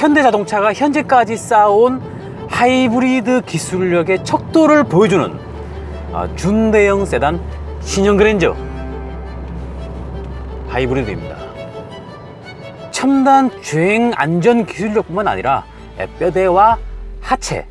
현대자동차가 현재까지 쌓아온 하이브리드 기술력의 척도를 보여주는 아, 준대형 세단 신형 그랜저 하이브리드입니다. 첨단 주행 안전 기술력뿐만 아니라 예, 뼈대와 하체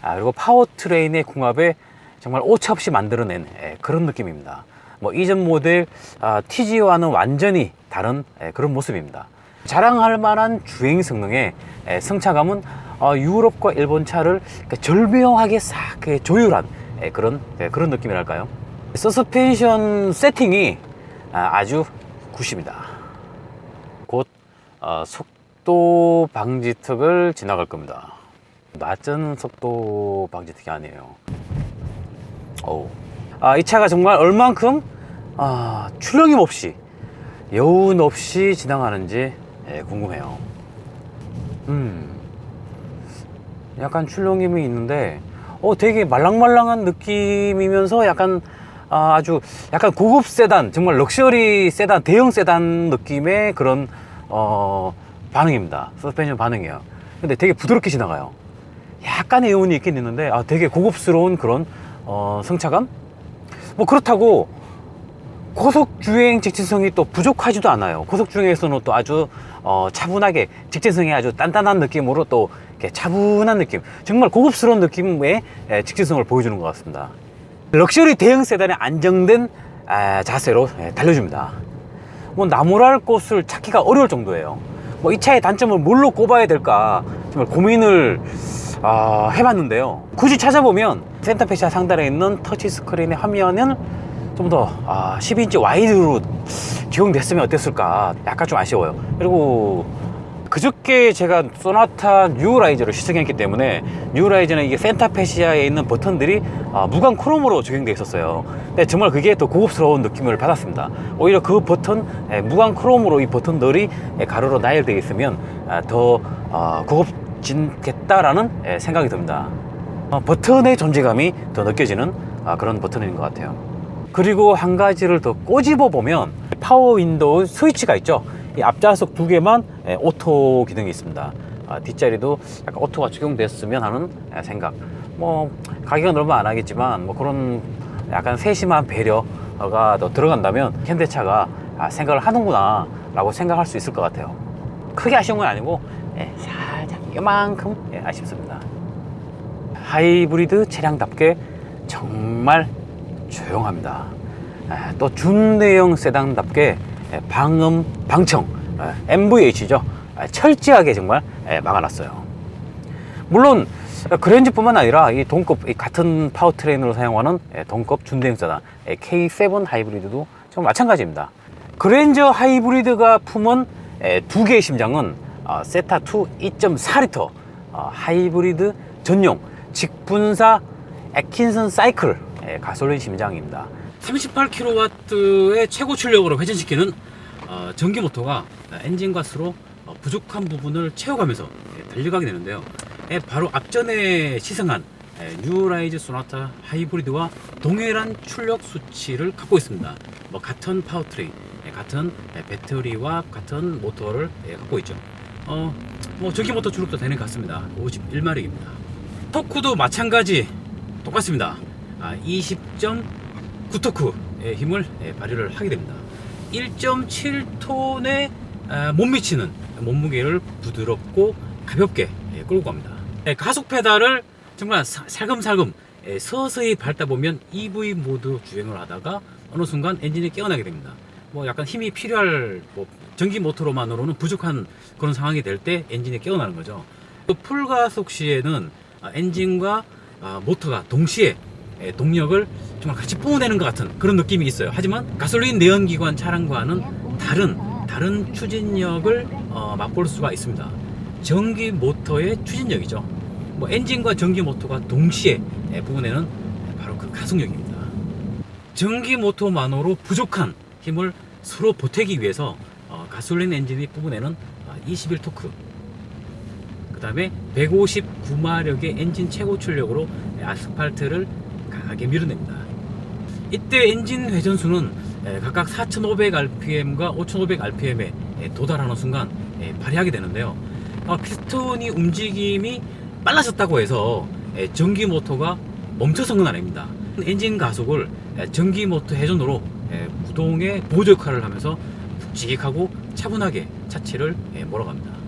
아, 그리고 파워트레인의 궁합에 정말 오차없이 만들어낸 예, 그런 느낌입니다. 뭐 이전 모델 아, TG와는 완전히 다른 예, 그런 모습입니다. 자랑할 만한 주행 성능에 예, 성차감은 어, 유럽과 일본 차를 이렇게 절묘하게 싹 조율한 예, 그런 예, 그런 느낌이랄까요? 서스펜션 세팅이 아, 아주 굿입니다. 곧 어, 속도 방지턱을 지나갈 겁니다. 낮은 속도 방지턱이 아니에요. 어우. 아, 이 차가 정말 얼만큼 아, 출렁임 없이 여운 없이 지나가는지 예, 궁금해요. 음, 약간 출렁임이 있는데, 어, 되게 말랑말랑한 느낌이면서 약간 아, 아주 약간 고급 세단, 정말 럭셔리 세단, 대형 세단 느낌의 그런 어, 반응입니다. 서스펜션 반응이에요. 근데 되게 부드럽게 지나가요. 약간의 여운이 있긴 있는데, 아, 되게 고급스러운 그런 어, 성차감? 뭐 그렇다고 고속 주행 직진성이 또 부족하지도 않아요. 고속 주행에서는 또 아주 어, 차분하게 직진성이 아주 단단한 느낌으로 또 이렇게 차분한 느낌, 정말 고급스러운 느낌의 예, 직진성을 보여주는 것 같습니다. 럭셔리 대형 세단의 안정된 아, 자세로 예, 달려줍니다. 뭐 나무랄 곳을 찾기가 어려울 정도예요. 뭐 이 차의 단점을 뭘로 꼽아야 될까 정말 고민을 아, 해봤는데요. 굳이 찾아보면 센터페시아 상단에 있는 터치 스크린의 화면은 좀 더 아, 12인치 와이드로 적용됐으면 어땠을까 약간 좀 아쉬워요. 그리고 그저께 제가 소나타 뉴라이저를 시승했기 때문에 뉴라이저는 이게 센터페시아에 있는 버튼들이 아, 무광 크롬으로 적용되어 있었어요. 근데 정말 그게 더 고급스러운 느낌을 받았습니다. 오히려 그 버튼 예, 무광 크롬으로 이 버튼들이 예, 가로로 나열되어 있으면 아, 더 아, 고급진겠다라는 예, 생각이 듭니다. 어, 버튼의 존재감이 더 느껴지는 아, 그런 버튼인 것 같아요. 그리고 한 가지를 더 꼬집어 보면 파워 윈도우 스위치가 있죠. 이 앞좌석 두 개만 예, 오토 기능이 있습니다. 아, 뒷자리도 약간 오토가 적용됐으면 하는 예, 생각. 뭐 가격은 얼마 안 하겠지만 뭐 그런 약간 세심한 배려가 더 들어간다면 현대차가 아, 생각을 하는구나 라고 생각할 수 있을 것 같아요. 크게 아쉬운 건 아니고 예, 살짝 이만큼 예, 아쉽습니다. 하이브리드 차량답게 정말 조용합니다. 에, 또 준대형 세단답게 에, 방음, 방청, 에, MVH죠. 에, 철저하게 정말 에, 막아놨어요. 물론 그랜저뿐만 아니라 이 동급 이 같은 파워트레인으로 사용하는 에, 동급 준대형 세단 에, K7 하이브리드도 좀 마찬가지입니다. 그랜저 하이브리드가 품은 에, 두 개의 심장은 어, 세타2 2.4리터 어, 하이브리드 전용 직분사 에킨슨 사이클 예, 가솔린 심장입니다. 38kW의 최고 출력으로 회전시키는 어, 전기 모터가 엔진과 서로 어, 부족한 부분을 채워가면서 예, 달려가게 되는데요. 예, 바로 앞전에 시승한 예, 뉴라이즈 소나타 하이브리드와 동일한 출력 수치를 갖고 있습니다. 뭐 같은 파워트레인, 예, 같은 예, 배터리와 같은 모터를 예, 갖고 있죠. 어, 뭐 전기 모터 출력도 되는 것 같습니다. 51마력입니다. 토크도 마찬가지 똑같습니다. 아, 20.9토크의 힘을 예, 발휘를 하게 됩니다. 1.7톤에 아, 못 미치는 몸무게를 부드럽고 가볍게 예, 끌고 갑니다. 예, 가속 페달을 정말 사- 살금살금 예, 서서히 밟다 보면 EV 모드 주행을 하다가 어느 순간 엔진이 깨어나게 됩니다. 뭐 약간 힘이 필요할 뭐 전기 모터로만으로는 부족한 그런 상황이 될 때 엔진이 깨어나는 거죠. 또 풀가속 시에는 아, 엔진과 아, 모터가 동시에 예, 동력을 정말 같이 뿜어내는 것 같은 그런 느낌이 있어요. 하지만 가솔린 내연기관 차량과는 다른 다른 추진력을 어, 맛볼 수가 있습니다. 전기 모터의 추진력이죠. 뭐 엔진과 전기 모터가 동시에 예, 뿜어내는 바로 그 가속력입니다. 전기 모터만으로 부족한 힘을 서로 보태기 위해서 어, 가솔린 엔진이 뿜어내는 21 토크 그 다음에 159마력의 엔진 최고 출력으로 아스팔트를 강하게 밀어냅니다. 이때 엔진 회전수는 에, 각각 4,500rpm과 5,500rpm에 도달하는 순간 에, 발휘하게 되는데요. 어, 피스톤이 움직임이 빨라졌다고 해서 에, 전기 모터가 멈춰선 건 아닙니다. 엔진 가속을 에, 전기 모터 회전으로 에, 구동의 보조 역할을 하면서 묵직하고 차분하게 차체를 에, 몰아갑니다.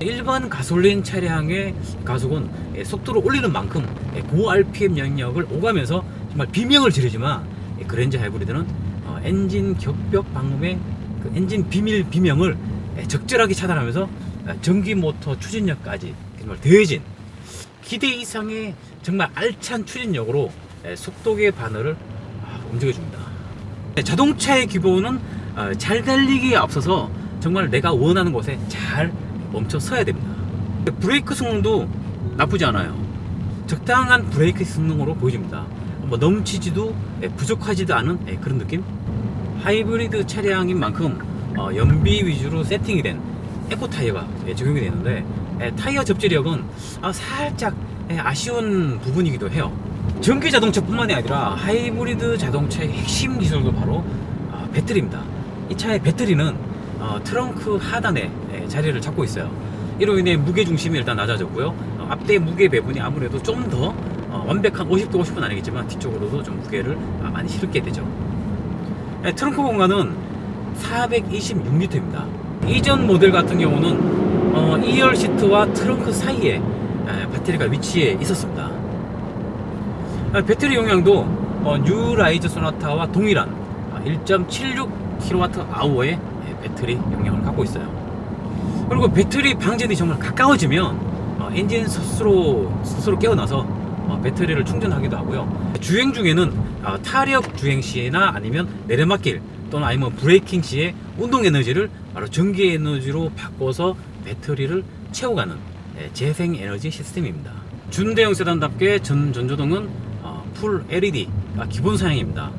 일반 가솔린 차량의 가속은 에, 속도를 올리는 만큼 에, 고 RPM 영역을 오가면서 정말 비명을 지르지만 이 그랜저 하이브리드는 어, 엔진 격벽 방음의 그 엔진 비밀 비명을 에, 적절하게 차단하면서 어, 전기 모터 추진력까지 정말 더해진 기대 이상의 정말 알찬 추진력으로 에, 속도계 바늘을 아, 움직여줍니다. 네, 자동차의 기본은 어, 잘 달리기에 앞서서 정말 내가 원하는 곳에 잘 멈춰 서야 됩니다. 브레이크 성능도 나쁘지 않아요. 적당한 브레이크 성능으로 보여집니다. 뭐 넘치지도 예, 부족하지도 않은 예, 그런 느낌? 하이브리드 차량인 만큼 어, 연비 위주로 세팅이 된 에코 타이어가 예, 적용이 되는데 예, 타이어 접지력은 아, 살짝 예, 아쉬운 부분이기도 해요. 전기 자동차뿐만이 아니라 하이브리드 자동차의 핵심 기술도 바로 아, 배터리입니다. 이 차의 배터리는 어, 트렁크 하단에 예, 자리를 잡고 있어요. 이로 인해 무게 중심이 일단 낮아졌고요. 어, 앞대 무게 배분이 아무래도 좀더 완벽한 50도 50은 아니겠지만 뒤쪽으로도 좀 무게를 아, 많이 실게 되죠. 예, 트렁크 공간은 426리터입니다. 이전 모델 같은 경우는 어, 2열 시트와 트렁크 사이에 예, 배터리가 위치해 있었습니다. 아, 배터리 용량도 어, 뉴 라이즈 소나타와 동일한 1.76kWh의 예, 배터리 용량을 갖고 있어요. 그리고 배터리 방전이 정말 가까워지면 어, 엔진 스스로 스스로 깨어나서 어, 배터리를 충전하기도 하고요. 주행 중에는 어, 타력 주행 시나 아니면 내려막길 또는 아니면 브레이킹 시에 운동 에너지를 바로 전기 에너지로 바꿔서 배터리를 채워가는 예, 재생 에너지 시스템입니다. 준대형 세단답게 전 전조등은 어, 풀 LED가 기본 사양입니다.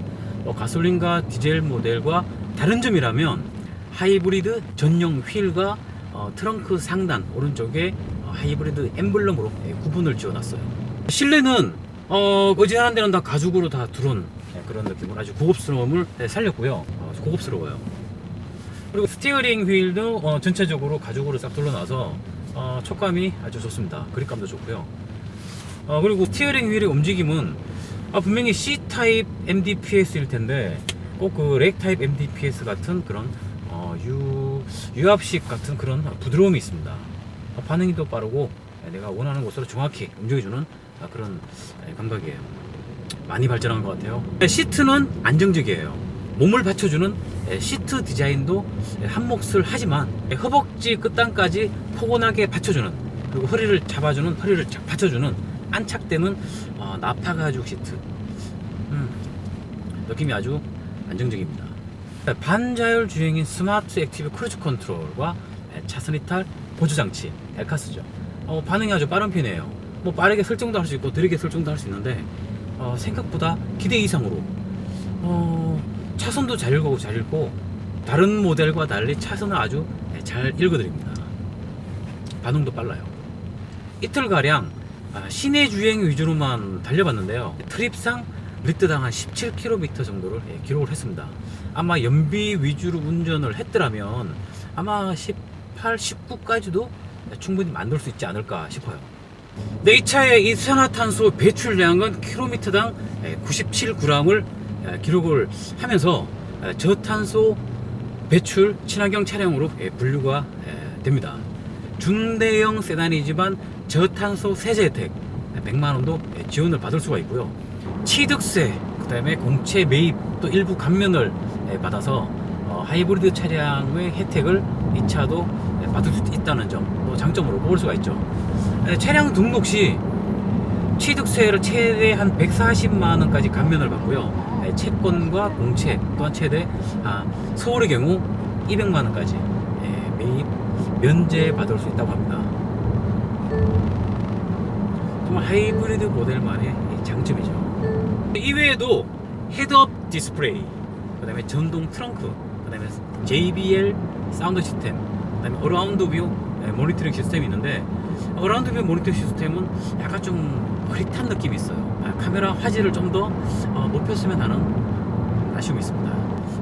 어, 가솔린과 디젤 모델과 다른 점이라면 하이브리드 전용 휠과 어, 트렁크 상단 오른쪽에 어, 하이브리드 엠블럼으로 예, 구분을 지어놨어요. 실내는 어, 거지한한 데는 다 가죽으로 다 두른 예, 그런 느낌으로 아주 고급스러움을 예, 살렸고요. 어, 고급스러워요. 그리고 스티어링 휠도 어, 전체적으로 가죽으로 싹 둘러놔서 어, 촉감이 아주 좋습니다. 그립감도 좋고요. 어, 그리고 스티어링 휠의 움직임은 아, 분명히 C 타입 MDPS일 텐데 꼭 그 렉 타입 MDPS 같은 그런 어, 유 유압식 같은 그런 부드러움이 있습니다. 어, 반응이 더 빠르고 내가 원하는 곳으로 정확히 움직여주는 아, 그런 예, 감각이에요. 많이 발전한 것 같아요. 네, 시트는 안정적이에요. 몸을 받쳐주는 예, 시트 디자인도 예, 한 몫을 하지만 예, 허벅지 끝단까지 포근하게 받쳐주는 그리고 허리를 잡아주는 허리를 쫙 받쳐주는 안착되는 어, 나파 가죽 시트 음, 느낌이 아주 안정적입니다. 네, 반자율 주행인 스마트 액티브 크루즈 컨트롤과 예, 차선 이탈 보조 장치 엘카스죠. 어, 반응이 아주 빠른 편이에요. 뭐 빠르게 설정도 할 수 있고 느리게 설정도 할 수 있는데 어, 생각보다 기대 이상으로 어, 차선도 잘 읽고 잘 읽고 다른 모델과 달리 차선을 아주 예, 잘 읽어드립니다. 반응도 빨라요. 이틀가량 아, 시내 주행 위주로만 달려봤는데요. 트립상 리터당 한 17km 정도를 예, 기록을 했습니다. 아마 연비 위주로 운전을 했더라면 아마 18, 19까지도 충분히 만들 수 있지 않을까 싶어요. 네, 이 차의 이산화탄소 배출량은 킬로미터당 97g을 기록을 하면서 에, 저탄소 배출 친환경 차량으로 예, 분류가 에, 됩니다. 중대형 세단이지만 저탄소 세제 혜택 100만 원도 예, 지원을 받을 수가 있고요. 취득세, 그 다음에 공채 매입 또 일부 감면을 예, 받아서 어, 하이브리드 차량의 혜택을 이 차도 예, 받을 수 있다는 점, 또 장점으로 뽑을 수가 있죠. 예, 차량 등록 시 취득세를 최대 한 140만 원까지 감면을 받고요. 예, 채권과 공채 또한 최대 아, 서울의 경우 200만 원까지 예, 매입 면제 받을 수 있다고 합니다. 정말 하이브리드 모델만의 이 장점이죠. 이외에도 헤드업 디스플레이, 그다음에 전동 트렁크, 그다음에 JBL 사운드 시스템, 그다음에 어라운드 뷰 예, 모니터링 시스템이 있는데 어라운드 뷰 모니터링 시스템은 약간 좀 흐릿한 느낌이 있어요. 아, 카메라 화질을 좀더 어, 높였으면 하는 아쉬움이 있습니다.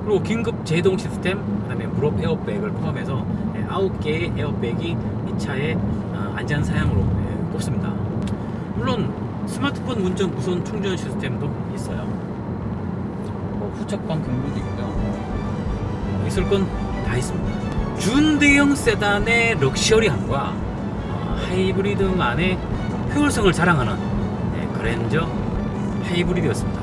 그리고 긴급 제동 시스템, 그다음에 무릎 에어백을 포함해서 예, 9개의 에어백이 이 차의 어, 안전 사양으로 예, 꼽습니다. 물론 스마트폰 문전 무선 충전 시스템도 있어요. 뭐 후착방 경비도 있고요. 뭐 있을 건 다 있습니다. 준대형 세단의 럭셔리함과 아, 하이브리드만의 효율성을 자랑하는 네, 그랜저 하이브리드였습니다.